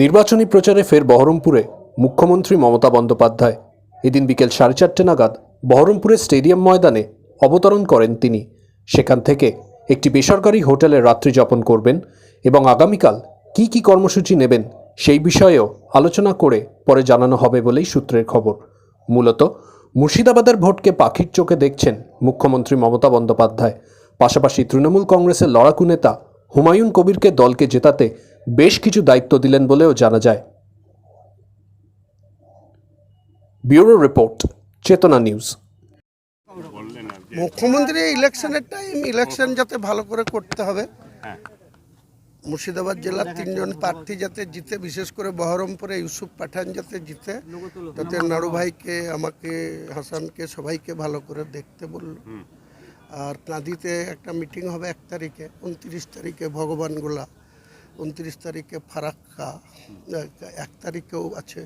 নির্বাচনী প্রচারে ফের বহরমপুরে মুখ্যমন্ত্রী মমতা বন্দ্যোপাধ্যায়। এদিন বিকেল সাড়ে চারটে নাগাদ বহরমপুরের স্টেডিয়াম ময়দানে অবতরণ করেন তিনি। সেখান থেকে একটি বেসরকারি হোটেলে রাত্রি যাপন করবেন এবং আগামীকাল কি কি কর্মসূচি নেবেন সেই বিষয়েও আলোচনা করে পরে জানানো হবে বলেই সূত্রের খবর। মূলত মুর্শিদাবাদের ভোটকে পাখির চোখে দেখছেন মুখ্যমন্ত্রী মমতা বন্দ্যোপাধ্যায়। পাশাপাশি তৃণমূল কংগ্রেসের লড়াকু নেতা হুমায়ুন কবিরকে দলকে জেতাতে বেশ কিছু দায়িত্ব দিলেন বলেও জানা যায়। Bureau report Chetana news. মুখ্যমন্ত্রী ইলেকশনের টাইম ইলেকশন যাতে ভালো করে করতে হবে। হ্যাঁ। মুর্শিদাবাদ জেলার তিনজন প্রার্থী যাতে জিতে বিশেষ করে বহরমপুরে ইউসুফ পাঠান যাতে জিতে তাতে নাড়ু ভাইকে আমাকে হাসানকে সবাইকে ভালো করে দেখতে বলল। আর কাঁদিতে একটা মিটিং হবে এক তারিখে উনত্রিশ তারিখে ভগবানগোলা। উনত্রিশ তারিখে ফারাক্কা এক তারিখেও আছে।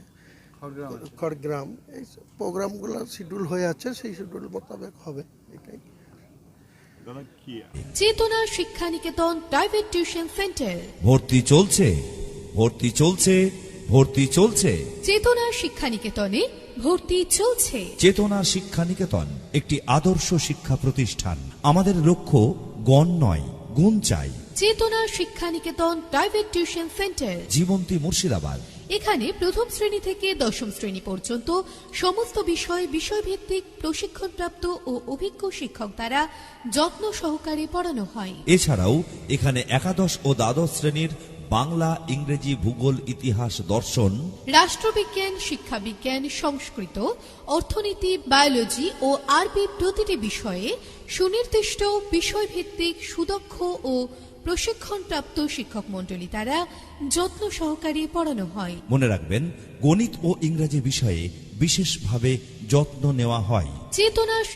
খড়গ্রাম এই প্রোগ্রামগুলো শিডিউল হয়ে আছে সেই শিডিউল মোতাবেক হবে এটাই। চেতনা Shiksha Niketan private tuition centre. ভর্তি চলছে ভর্তি চলছে ভর্তি চলছে। চেতনা শিক্ষা নিকেতনে ভর্তি চলছে। চেতনা শিক্ষা নিকেতন একটি আদর্শ শিক্ষা প্রতিষ্ঠান। আমাদের লক্ষ্য গণ নয় গুণ চাই। Chetana Shiksha Niketan private tuition centre. Jibanti Murshidabad. এখানে প্রথম শ্রেণি থেকে দশম শ্রেণি পর্যন্ত সমস্ত বিষয় বিষয়ভিত্তিক প্রশিক্ষণপ্রাপ্ত ও অভিজ্ঞ শিক্ষক দ্বারা যত্ন সহকারে পড়ানো হয়। এছাড়াও এখানে একাদশ ও দ্বাদশ শ্রেণির বাংলা ইংরেজি ভূগোল ইতিহাস দর্শন রাষ্ট্রবিজ্ঞান শিক্ষাবিজ্ঞান সংস্কৃত অর্থনীতি বায়োলজি ও আরবি প্রতিটি বিষয়ে সুনির্দিষ্ট বিষয়ভিত্তিক সুদক্ষ ও প্রশিক্ষণপ্রাপ্ত শিক্ষক মণ্ডলী দ্বারা যত্ন সহকারে পড়ানো হয়। মনে রাখবেন গণিত ও ইংরাজি বিষয়ে বিশেষভাবে যত্ন নেওয়া হয়। চেতনা